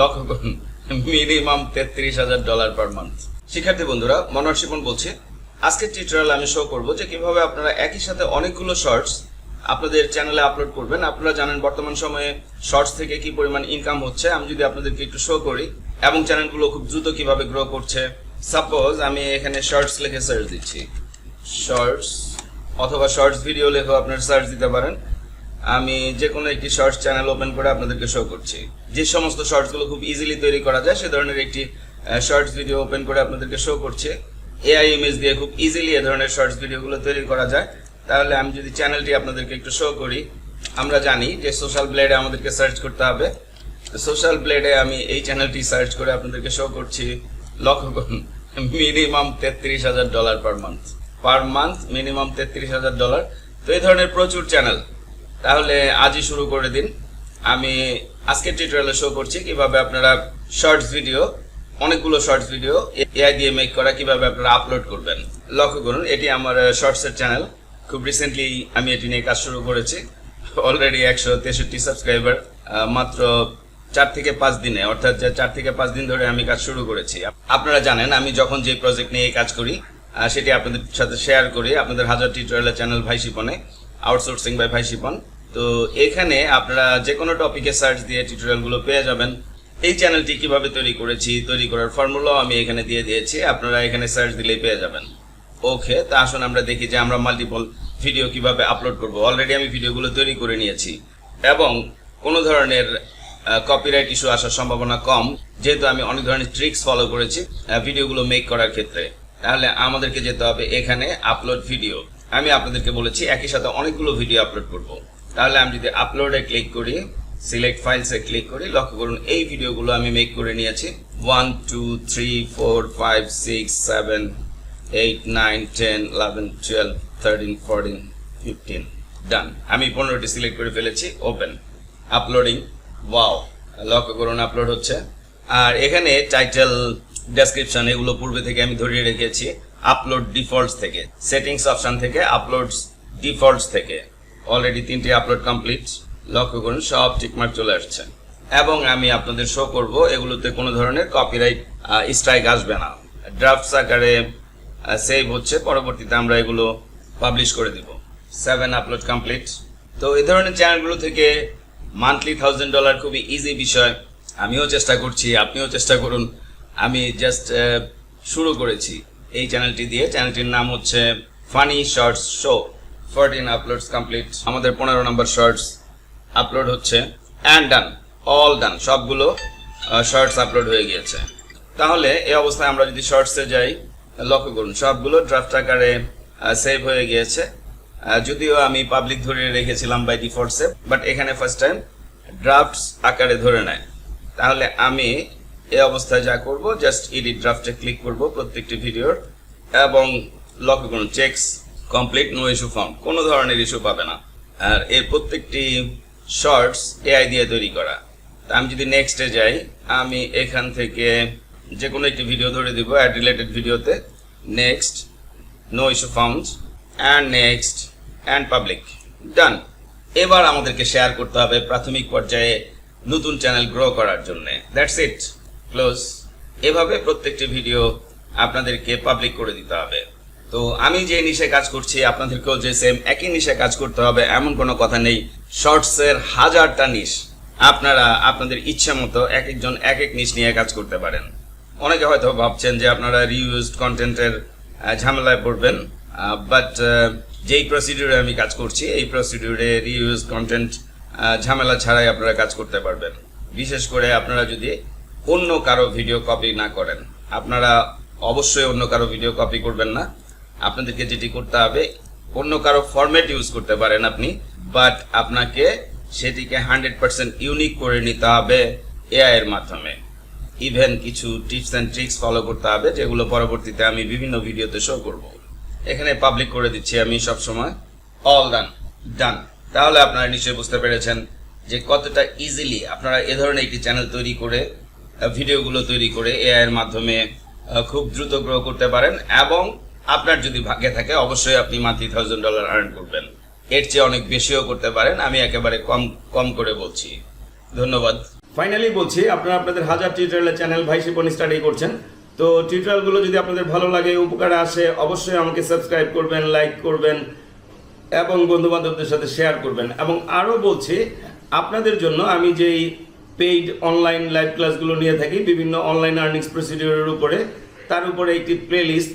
লক্ষ্য করুন মিনিমাম তেত্রিশ হাজার ডলার পার মান্থ শিক্ষার্থী বন্ধুরা, মনোহর শিপন বলছি। আজকের টিউটোরিয়াল আমি শো করব যে কীভাবে আপনারা একই সাথে অনেকগুলো শর্টস আপনাদের চ্যানেলে আপলোড করবেন। আপনারা জানেন বর্তমান সময়ে শর্টস থেকে কি পরিমাণ ইনকাম হচ্ছে। আমি যদি আপনাদেরকে একটু শো করি, এবং চ্যানেলগুলো খুব দ্রুত কীভাবে গ্রো করছে। সাপোজ আমি এখানে শর্টস লিখে সার্চ দিচ্ছি। শর্টস অথবা শর্টস ভিডিও লেখো, আপনার সার্চ দিতে পারেন। আমি যে কোনো একটি শর্টস চ্যানেল ওপেন করে আপনাদেরকে শো করছি। যে সমস্ত শর্টসগুলো খুব ইজিলি তৈরি করা যায়, সে ধরনের একটি শর্টস ভিডিও ওপেন করে আপনাদেরকে শো করছে। এআই ইমেজ দিয়ে খুব ইজিলি এ ধরনের শর্টস ভিডিওগুলো তৈরি করা যায়। তাহলে আমি যদি চ্যানেলটি আপনাদেরকে একটু শো করি, আমরা জানি যে সোশ্যাল ব্লেডে আমাদেরকে সার্চ করতে হবে। সোশ্যাল ব্লেডে আমি এই চ্যানেলটি সার্চ করে আপনাদেরকে শো করছি, লক্ষ্য করুন মিনিমাম তেত্রিশ হাজার dollar per month per month minimum তেত্রিশ হাজার ডলার তো এই ধরনের প্রচুর চ্যানেল তাহলে আজই শুরু করে দিন। আমি আজকের টিউটোরিয়ালে শো করছি কীভাবে আপনারা শর্টস ভিডিও অনেকগুলো শর্টস ভিডিও এআই দিয়ে মেক করা, কীভাবে আপনারা আপলোড করবেন। লক্ষ্য করুন, এটি আমার শর্টসের চ্যানেল খুব রিসেন্টলি আমি এটি নিয়ে কাজ শুরু করেছি। অলরেডি একশো তেষট্টি সাবস্ক্রাইবার মাত্র চার থেকে পাঁচ দিনে, অর্থাৎ চার থেকে পাঁচ দিন ধরে আমি কাজ শুরু করেছি। আপনারা জানেন, আমি যখন যে প্রজেক্ট নিয়ে কাজ করি সেটি আপনাদের সাথে শেয়ার করি। আপনাদের হাজার টিউটোরিয়ালের চ্যানেল ভাই শিপনে আউটসোর্সিং বাই ভাই শিপন। তো এখানে আপনারা যে কোনো টপিকে সার্চ দিয়ে টিউটোরিয়ালগুলো পেয়ে যাবেন। এই চ্যানেলটি কীভাবে তৈরি করেছি, তৈরি করার ফর্মুলাও আমি এখানে দিয়ে দিয়েছি, আপনারা এখানে সার্চ দিলেই পেয়ে যাবেন। ওকে তা আসুন আমরা দেখি যে আমরা মাল্টিপল ভিডিও কীভাবে আপলোড করব। অলরেডি আমি ভিডিওগুলো তৈরি করে নিয়েছি। এবং কোনো ধরনের কপিরাইট ইস্যু আসার সম্ভাবনা কম। যেহেতু আমি অনেক ধরনের ট্রিক্স ফলো করেছি ভিডিওগুলো মেক করার ক্ষেত্রে। তাহলে আমাদেরকে যেতে হবে এখানে আপলোড ভিডিও আমি আপনাদেরকে বলেছি, একই সাথে অনেকগুলো ভিডিও আপলোড করব। তাহলে আমি যদি আপলোডে ক্লিক করি সিলেক্ট ফাইলসে ক্লিক করি, লক্ষ্য করুন এই ভিডিওগুলো আমি মেক করে নিয়েছি। One two three four five six seven eight nine ten eleven twelve thirteen fourteen fifteen done আমি পনেরোটি সিলেক্ট করে ফেলেছি ওপেন আপলোডিং ওয়াও লক্ষ্য করুন আপলোড হচ্ছে। আর এখানে টাইটেল ডেসক্রিপশন এগুলো পূর্বে থেকে আমি ধরিয়ে রেখেছি আপলোড ডিফল্টস থেকে সেটিংস অপশন থেকে আপলোডস ডিফল্টস থেকে। অলরেডি তিনটি আপলোড কমপ্লিট লক্ষ্য করুন, সব টিকমার্ক চলে আসছে। এবং আমি আপনাদের শো করব, এগুলোতে কোনো ধরনের কপিরাইট স্ট্রাইক আসবে না। ড্রাফট আকারে সেভ হচ্ছে, পরবর্তীতে আমরা এগুলো পাবলিশ করে দিব। সেভেন আপলোড কমপ্লিট তো এই ধরনের চ্যানেলগুলো থেকে মান্থলি থাউজেন্ড ডলার খুবই ইজি বিষয়। আমিও চেষ্টা করছি, আপনিও চেষ্টা করুন। আমি জাস্ট শুরু করেছি এই চ্যানেলটি দিয়ে। চ্যানেলটির নাম হচ্ছে funny shorts show fourteen uploads complete আমাদের পনেরো নম্বর শর্টস আপলোড হচ্ছে অ্যান্ড ডান অল ডান সবগুলো শর্টস আপলোড হয়ে গিয়েছে। তাহলে এই অবস্থায় আমরা যদি শর্টসে যাই, লক্ষ্য করুন, সবগুলো ড্রাফট আকারে সেভ হয়ে গিয়েছে। যদিও আমি পাবলিক ধরে রেখেছিলাম বাই ডিফল্ট সেভ বাট এখানে ফার্স্ট টাইম ড্রাফটস আকারে ধরে নেয়। তাহলে আমি এই অবস্থায় যা করব জাস্ট এডিট ড্রাফটে ক্লিক করব প্রত্যেকটি ভিডিওর এবং লক্ষ্য করুন checks complete no issue found কোনো ধরনের ইস্যু পাবে না। আর এর প্রত্যেকটি শর্টস এআই দিয়ে তৈরি করা। আমি যদি নেক্সটে যাই, আমি এখান থেকে যে কোনো একটি ভিডিও ধরে দিব অ্যাড রিলেটেড ভিডিওতে next no issue found and next and public done এবার আমাদেরকে শেয়ার করতে হবে প্রাথমিক পর্যায়ে নতুন চ্যানেল গ্রো করার জন্য। দ্যাটস ইট ক্লোজ এভাবে প্রত্যেকটি ভিডিও আপনাদেরকে পাবলিক করে দিতে হবে। তো আমি যে নিশে কাজ করছি, আপনাদেরকেও যে সেম একই নিশে কাজ করতে হবে, এমন কোনো কথা নেই। শর্টসের হাজারটা নিশ আপনারা আপনাদের ইচ্ছা মতো এক একজন এক এক নিশ নিয়ে কাজ করতে পারেন। অনেকে হয়তো ভাবছেন যে আপনারা রিউজড কন্টেন্টের ঝামেলায় পড়বেন বাট যেই প্রসিডিউরে আমি কাজ করছি, এই প্রসিডিউরে রিউজ কন্টেন্ট ঝামেলা ছাড়াই আপনারা কাজ করতে পারবেন। বিশেষ করে আপনারা যদি অন্য কারও ভিডিও কপি না করেন, আপনারা অবশ্যই অন্য কারও ভিডিও কপি করবেন না। আপনাদেরকে যেটি করতে হবে, অন্য কারও ফরম্যাট ইউজ করতে পারেন আপনি বাট আপনাকে সেটিকে হান্ড্রেড পার্সেন্ট ইউনিক করে নিতে হবে এআই এর মাধ্যমে। ইভেন কিছু টিপস অ্যান্ড ট্রিক্স ফলো করতে হবে, যেগুলো পরবর্তীতে আমি বিভিন্ন ভিডিওতে শো করব। এখানে পাবলিক করে দিচ্ছি আমি সব সময় অল ডান ডান তাহলে আপনারা নিশ্চয়ই বুঝতে পেরেছেন যে কতটা ইজিলি আপনারা এ ধরনের একটি চ্যানেল তৈরি করে ভিডিওগুলো তৈরি করে এআই এর মাধ্যমে খুব দ্রুত গ্রো করতে পারেন এবং আপনার যদি ভাগ্যে থাকে, অবশ্যই আপনি মান্থলি থাউজেন্ড ডলার আর্ন করবেন। এর চেয়ে অনেক বেশিও করতে পারেন, আমি একেবারে কম কম করে বলছি। ধন্যবাদ। ফাইনালি বলছি, আপনারা আপনাদের হাজার টিউটোরিয়ালের চ্যানেল ভাই শিপন স্টাডি করছেন। তো টিউটোরিয়ালগুলো যদি আপনাদের ভালো লাগে, উপকারে আসে, অবশ্যই আমাকে সাবস্ক্রাইব করবেন লাইক করবেন, এবং বন্ধু বান্ধবদের সাথে শেয়ার করবেন। এবং আরও বলছি, আপনাদের জন্য আমি যেই পেইড অনলাইন লাইভ ক্লাসগুলো নিয়ে থাকি, বিভিন্ন অনলাইন আর্নিংস প্রসিডিওরের উপরে, তার উপরে একটি playlist